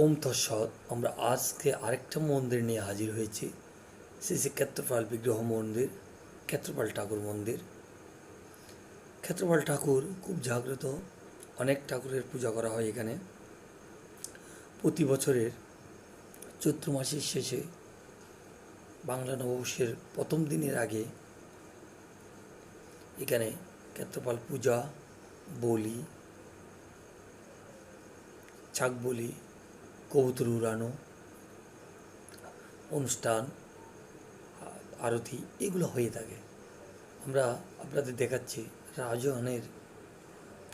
ওম তৎসৎ, আমরা আজকে আরেকটা মন্দির নিয়ে হাজির হয়েছি। শ্রী শ্রী ক্ষেত্রপাল বিগ্রহ মন্দির, ক্ষেত্রপাল ঠাকুর মন্দির। ক্ষেত্রপাল ঠাকুর খুব জাগ্রত, অনেক ঠাকুরের পূজা করা হয় এখানে। প্রতি বছরের চৈত্র মাসের শেষে বাংলা নববর্ষের প্রথম দিনের আগে এখানে ক্ষেত্রপাল পূজা, বলি ছাগ বলি কবুতর উড়ানো, অনুষ্ঠান, আরতি এগুলো হয়ে থাকে। আমরা আপনাদের দেখাচ্ছি রাজহানের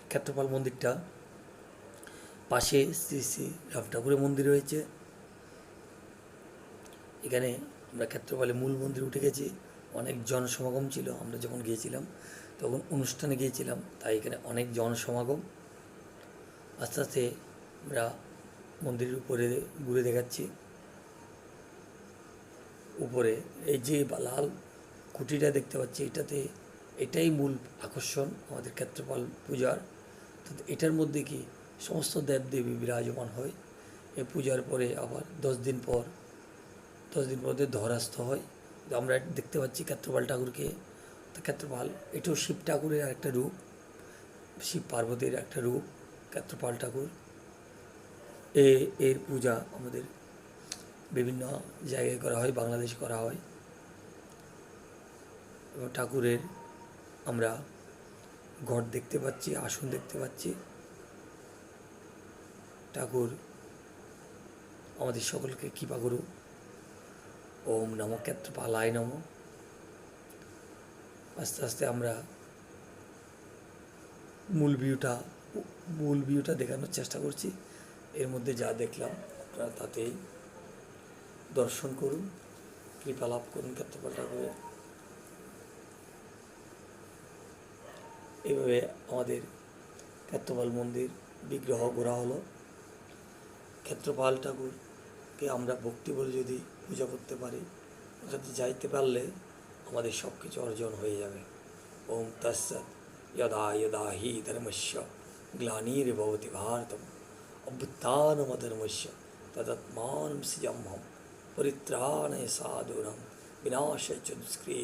ক্ষেত্রপাল মন্দিরটা। পাশে শ্রী শ্রী রাম ঠাকুরের মন্দির রয়েছে। এখানে আমরা ক্ষেত্রপালে মূল মন্দির উঠে গেছি। অনেক জনসমাগম ছিল, আমরা যখন গিয়েছিলাম, তখন অনুষ্ঠানে গিয়েছিলাম, তাই এখানে অনেক জনসমাগম। আস্তে আস্তে আমরা মন্দিরের উপরে ঘুরে দেখাচ্ছি। উপরে এই যে লাল খুঁটিটা দেখতে পাচ্ছি, এটাতে এটাই মূল আকর্ষণ আমাদের ক্ষেত্রপাল পূজার। তো এটার মধ্যে কি সমস্ত দেবদেবী বিরাজমান হয়? এই পূজার পরে আবার দশ দিন পর, দশ দিন পর ধরাস্থ হয়। আমরা দেখতে পাচ্ছি ক্ষেত্রপাল ঠাকুরকে। তো ক্ষেত্রপাল, এটাও শিব ঠাকুরের একটা রূপ, শিব পার্বতীর একটা রূপ ক্ষেত্রপাল ঠাকুর। এ, এর পূজা আমাদের বিভিন্ন জায়গায় করা হয়, বাংলাদেশে করা হয়। এবং ঠাকুরের আমরা ঘট দেখতে পাচ্ছি, আসন দেখতে পাচ্ছি। ঠাকুর আমাদের সকলকে কৃপা করুক। ওম নম ক্ষেত্রপালায় নম। আস্তে আস্তে আমরা মূল ভিউটা মূল ভিউটা দেখানোর চেষ্টা করছি। এর মধ্যে যা দেখলাম, আপনারা তাতেই দর্শন করুন, কৃপা লাভ করুন ঠাকুরের এইভাবে আমাদের ক্ষেত্রপাল মন্দির বিগ্রহ গড়া হলো। ক্ষেত্রপাল ঠাকুরকে আমরা ভক্তি বলে যদি পূজা করতে পারি ওখানে যাইতে পারলে আমাদের সব কিছু অর্জন হয়ে যাবে। ওম তৎসৎ, যদা যদা হি ধর্মস্য গ্লানির্ভবতি ভারতম। अभ्युत्थानमतनुमश्य तदत्मा सिंह हम परित्राणय साधूनां विनाशय च दुष्क्रिय।